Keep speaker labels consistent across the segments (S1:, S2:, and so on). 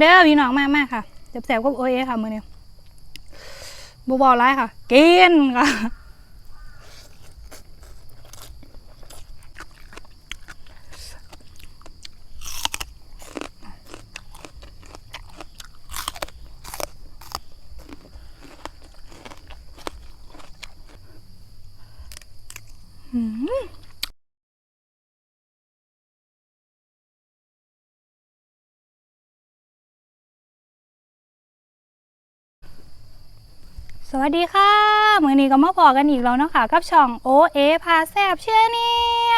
S1: เด้อพี่น้องมากมากค่ะแสบๆก็โอเอค่ะมือนี้บบอกร้ายค่ะ กินค่ะ สวัสดีค่ะมือนี้ก็มาพอกันอีกแล้วเนาะคะกับช่องโอเอพาแซบเชื่อแน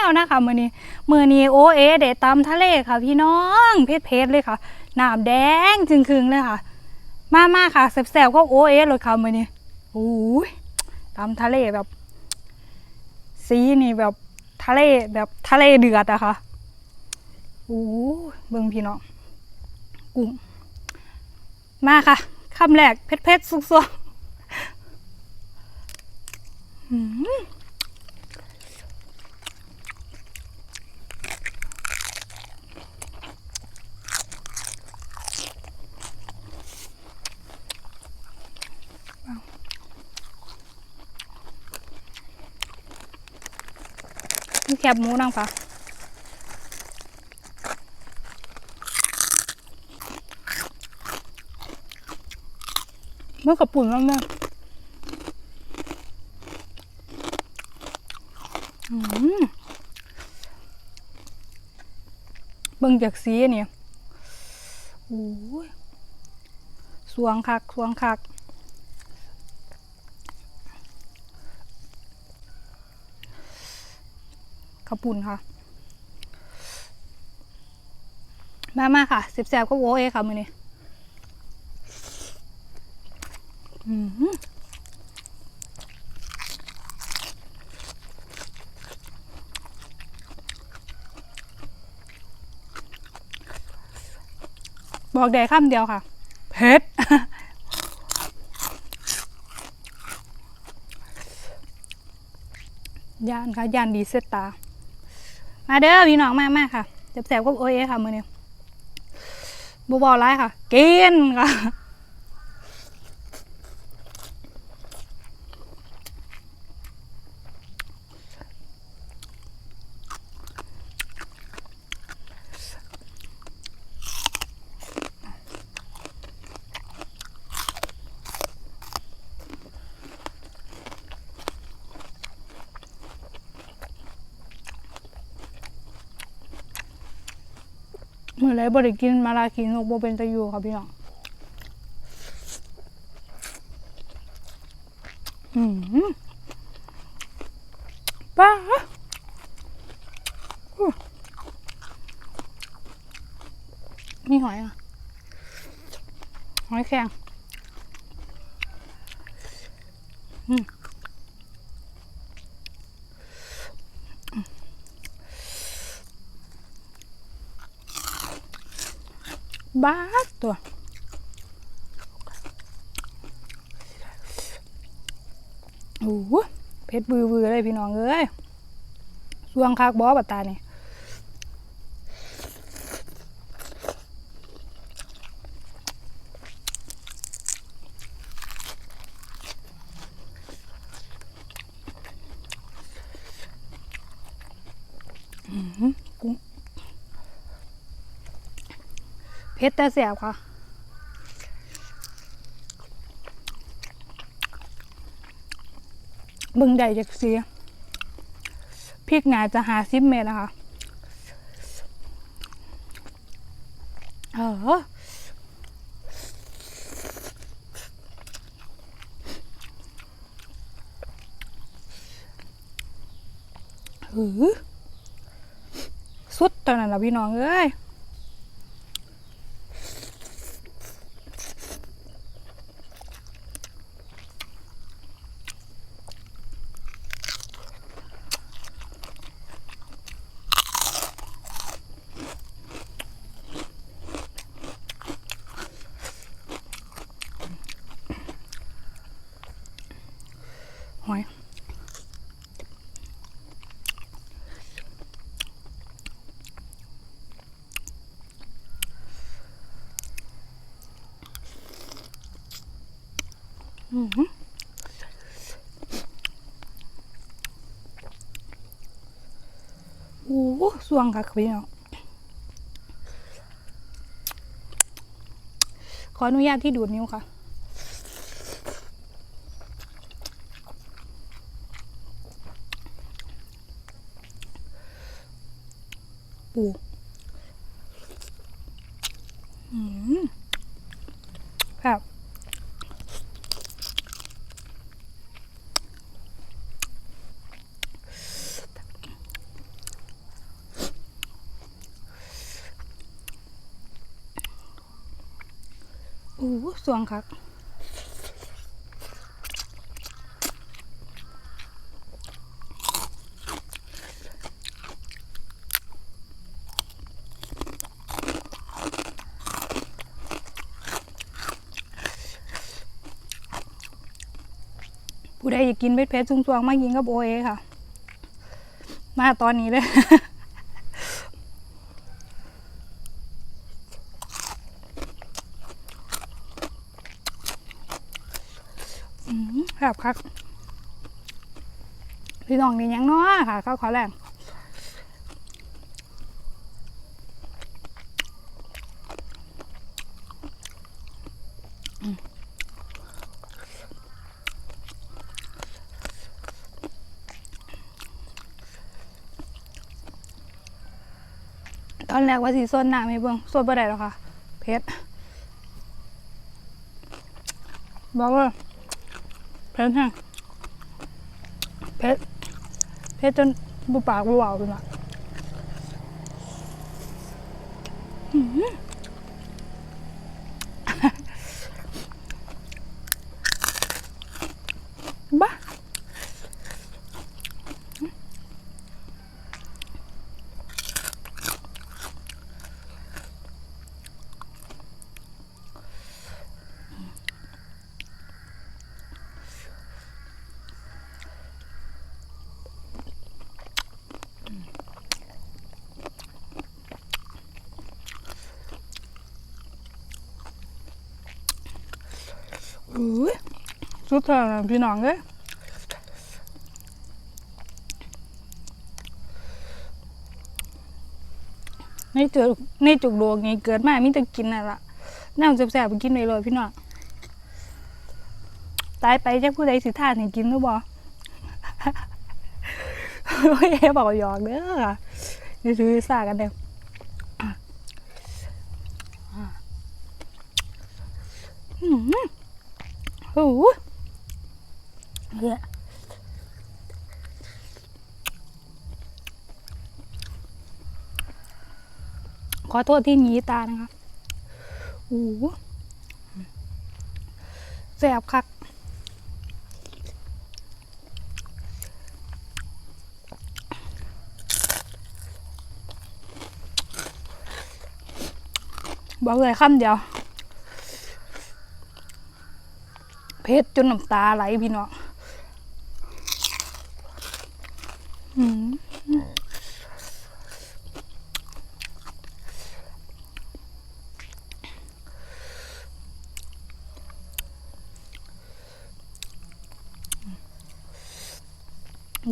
S1: วนะคะมือนี้มือนี้โอเอเดตำทะเลค่ะ พี่น้องเพชรๆเลยค่ะหน้ำแดงจึงคืงเลยค่ะ มามาค่ะแซบๆก็โอเอเลยค่ะมือนี้โอ้ยตำทะเลแบบ สีนี่แบบทะเลแบบทะเลเดือดอะค่ะโอ้ยเบิ่งพี่น้องกุ้งมาค่ะคำแรกเผ็ดๆสุกๆ แคบหมูนางฟ้าเมื่อกับปุ่นมากแม่ อืม เบิ่งจากสีเนี่ยโอ้ยสวงคักสวงคัก ขปุ่นค่ะ มามาค่ะสิบแสบก็โวเอค่ะมือนี้อืม บอกแดกคำเดียวค่ะเผ็ดย่านค่ะย่านดีเซตตามาเด้อพี่น้องมากมากๆค่ะแสบๆก็โอเอค่ะมือนี้บบอกร้ายค่ะ กินค่ะ มื่อไรบริกินมาลากินโบเป็นตะยูค่ะพี่น้องอืมป้าหูมีหอยอะ หอยแข็งอืม บ้าตัวโอ้โหเพชรบือบือเลยพี่น้องเอ้ยสวงคักบอบัตตานี่ยอหือกุ้ง เพชรแต่แสบค่ะบึงใดจากเสียพริกหนาจะหาซิบเมตรนะคะเออหือสุดตอนนั้นละพี่น้องเอ้ย หอยอืมโอ้สวงค่ะพี่น้องขออนุญาตที่ดูดนิ้วค่ะ ปูครับโอ้สวงครับ ดอยากกินเผ็ดเผ็ดๆซุ่งๆมากินกับโอเอค่ะ มาตอนนี้เลยอืมแบบคักพี่น้องนี่ยังน้อค่ะข้าวขอแรง ตอนแรกว่าสีส้นหนาไม่เบิ่งส้นบ่ได้หรอกค่ะ เพชรบอกว่าเพชรแห้งเพชรเพชรจนบุปากบุเบาเลยนะ อุ้ยสุดท้ายแล้วพี่น้องเอ้ยในจุกในจุกโดกนี่เกิดมามีแต่กินน่ะล่ะน้ำแซ่บๆไปกินไปเลยพี่น้องตายไปจักผู้ใดสิท่านให้กินหรือบ่โอ้ยเอ๋บอกหยอกเด้อค่ะนี่ซื้อซากันเด้ออืมโอ้โหเนี่ยขอโทษที่หนีตานะคะโอ้โหแสบคักบอกเลยคำเดียว เพชรจนน้ำตาไหลพี่น้องอืม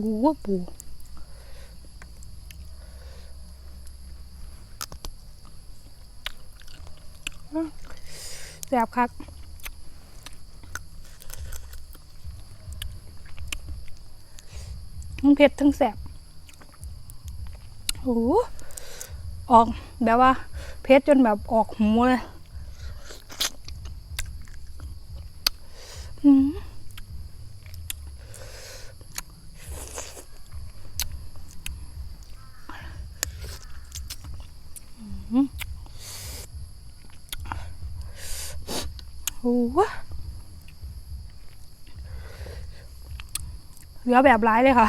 S1: กูว่าปูแสบคัก ทั้งเผ็ดทั้งแสบโอ้โหออกแบบว่าเผ็ดจนแบบออกหูเลยอืมอืมโอ้โหเหลือแบบร้ายเลยค่ะ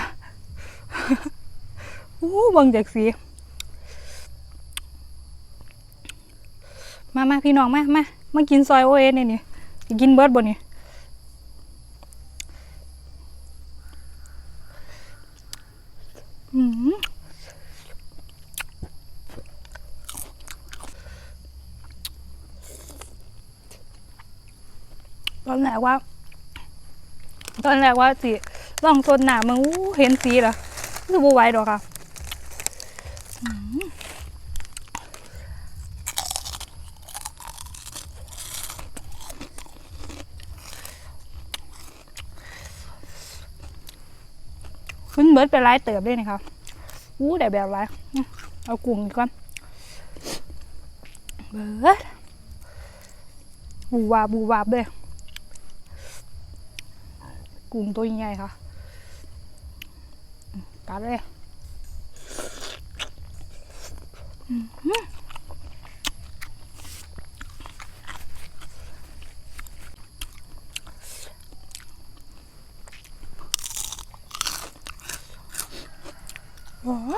S1: อ้บังจากสี มามาพี่น้องมามามากินซอยโอเอเนี่ยนี่กินเบิร์ดบนนี่อืมตอนแรกว่า ตอนแรกว่าสิลองสดหนามึงเห็นสีเหรอคือบูไหว้ดอกค่ะ มขึ้นเบิดไปไล่เติบด้วยนี่ค่ะอู้ได้แบบไรเอากุ้งก่อน เบิดบูวาบูวาบเลยกุ้งตัวใหญ่ค่ะกัดเลย อื้อหือโอ้โห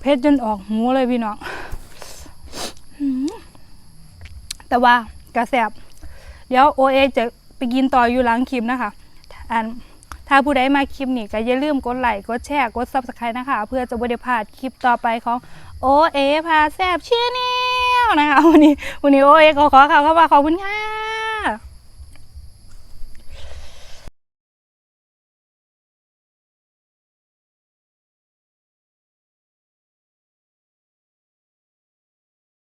S1: เผ็ดจนออกหูเลยพี่น้องแต่ว่ากระแสบ เดี๋ยวโอเอจะไปกินต่ออยู่หลังคลิปนะคะอัน ถ้าผู้ใดมาคลิปนี้ก็อย่าลืมกดไลค์กดแชร์กดซับสไครต์นะคะ เพื่อจะไม่ได้พลาดคลิปต่อไปของโอเอพาแซบชื่อแนวนะคะวันนี้วันนี้โอเอขอขอข่าวเข้ามาขอบคุณค่ะ